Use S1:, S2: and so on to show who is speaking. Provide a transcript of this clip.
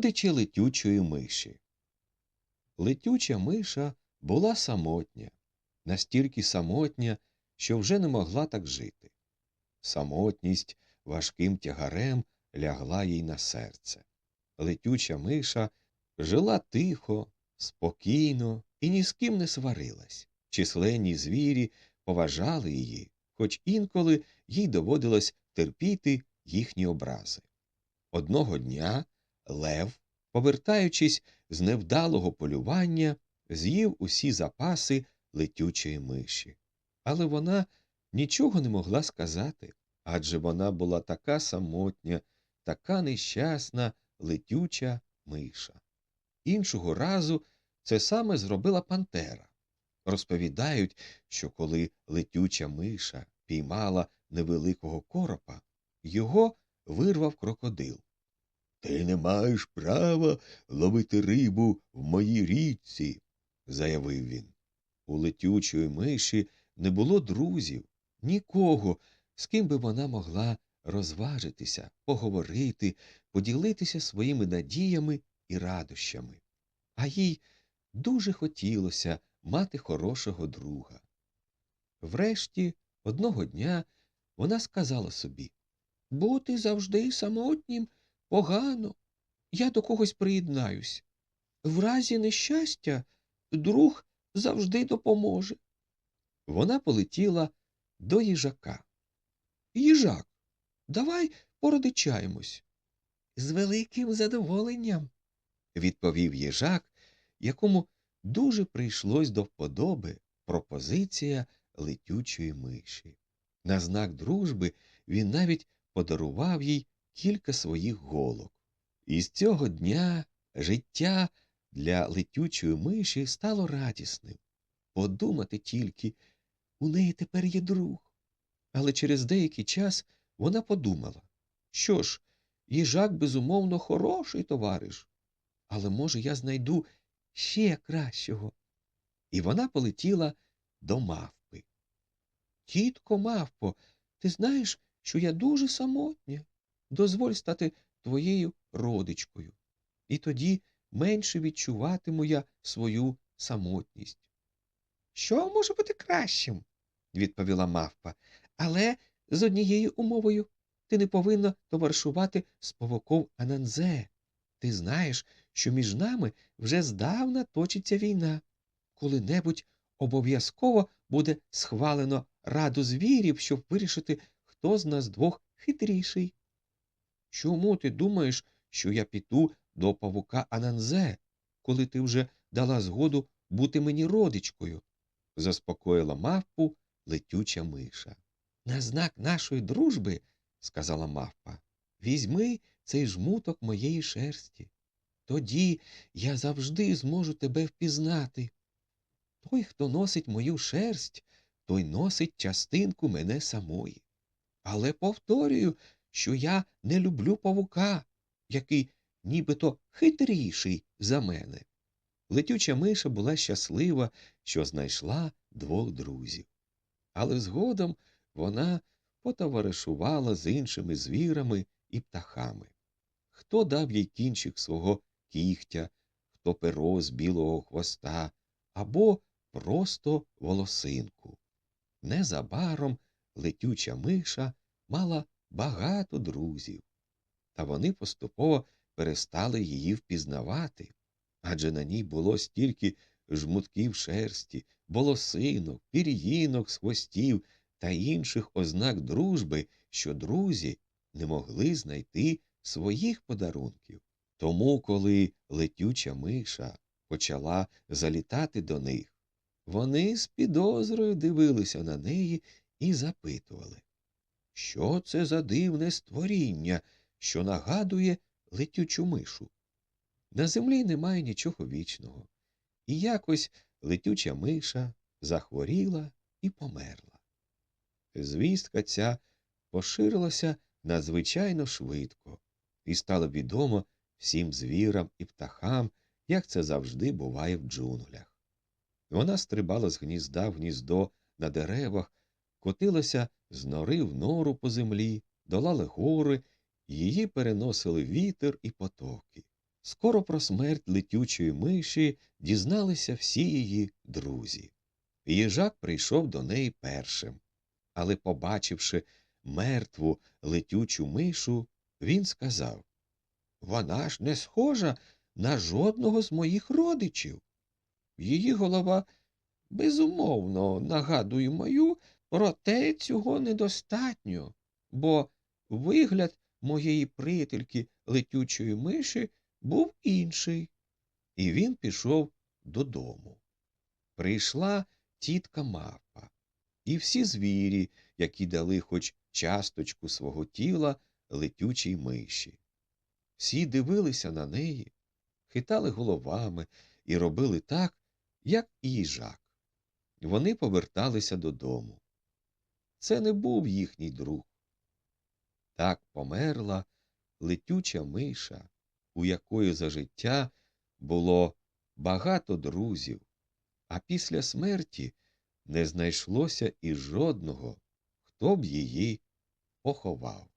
S1: Родичі летючої миші. Летюча миша була самотня, настільки самотня, що вже не могла так жити. Самотність важким тягарем лягла їй на серце. Летюча миша жила тихо, спокійно і ні з ким не сварилась. Численні звірі поважали її, хоч інколи їй доводилось терпіти їхні образи. Одного дня Лев, повертаючись з невдалого полювання, з'їв усі запаси летючої миші. Але вона нічого не могла сказати, адже вона була така самотня, така нещасна летюча миша. Іншого разу це саме зробила пантера. Розповідають, що коли летюча миша піймала невеликого коропа, його вирвав крокодил. Ти не маєш права ловити рибу в моїй річці, заявив він. У летючої миші не було друзів, нікого, з ким би вона могла розважитися, поговорити, поділитися своїми надіями і радощами. А їй дуже хотілося мати хорошого друга. Врешті, одного дня вона сказала собі Бути завжди самотнім погано. Я до когось приєднаюсь. В разі нещастя друг завжди допоможе. Вона полетіла до їжака. Їжак, давай породичаємось. З великим задоволенням, відповів їжак, якому дуже прийшлось до вподоби пропозиція летючої миші. На знак дружби він навіть подарував їй кілька своїх голок. І з цього дня життя для летючої миші стало радісним. Подумати тільки, у неї тепер є друг. Але через деякий час вона подумала що ж, їжак, безумовно, хороший товариш, але, може, я знайду ще кращого. І вона полетіла до мавпи. Тітко мавпо, ти знаєш, що я дуже самотня. Дозволь стати твоєю родичкою. І тоді менше відчуватиму я свою самотність. Що може бути кращим? відповіла мавпа, але з однією умовою ти не повинна товаришувати з павуком Ананзе. Ти знаєш, що між нами вже здавна точиться війна. Коли-небудь обов'язково буде схвалено раду звірів, щоб вирішити, хто з нас двох хитріший. Чому ти думаєш, що я піду до павука Ананзе, коли ти вже дала згоду бути мені родичкою? заспокоїла мавпу летюча миша. На знак нашої дружби, сказала мавпа, візьми цей жмуток моєї шерсті. Тоді я завжди зможу тебе впізнати. Той, хто носить мою шерсть, той носить частинку мене самої. Але повторюю, що я не люблю павука, який нібито хитріший за мене. Летюча миша була щаслива, що знайшла двох друзів. Але згодом вона потоваришувала з іншими звірами і птахами. Хто дав їй кінчик свого кігтя, хто перо з білого хвоста або просто волосинку. Незабаром летюча миша мала багато друзів, та вони поступово перестали її впізнавати, адже на ній було стільки жмутків шерсті, волосинок, пір'їнок з хвостів та інших ознак дружби, що друзі не могли знайти своїх подарунків. Тому, коли летюча миша почала залітати до них, вони з підозрою дивилися на неї і запитували що це за дивне створіння, що нагадує летючу мишу? На землі немає нічого вічного, і якось летюча миша захворіла і померла. Звістка ця поширилася надзвичайно швидко, і стало відомо всім звірам і птахам, як це завжди буває в джунглях. Вона стрибала з гнізда в гніздо на деревах, котилася з нори в нору по землі, долали гори, її переносили вітер і потоки. Скоро про смерть летючої миші дізналися всі її друзі. Їжак прийшов до неї першим, але, побачивши мертву летючу мишу, він сказав Вона ж не схожа на жодного з моїх родичів. Її голова безумовно нагадує мою, проте цього недостатньо, бо вигляд моєї приятельки летючої миші був інший. І він пішов додому. Прийшла тітка мавпа, і всі звірі, які дали хоч часточку свого тіла летючій миші. Всі дивилися на неї, хитали головами і робили так, як і їжак. Вони поверталися додому. Це не був їхній друг. Так померла летюча миша, у якої за життя було багато друзів, а після смерті не знайшлося і жодного, хто б її поховав.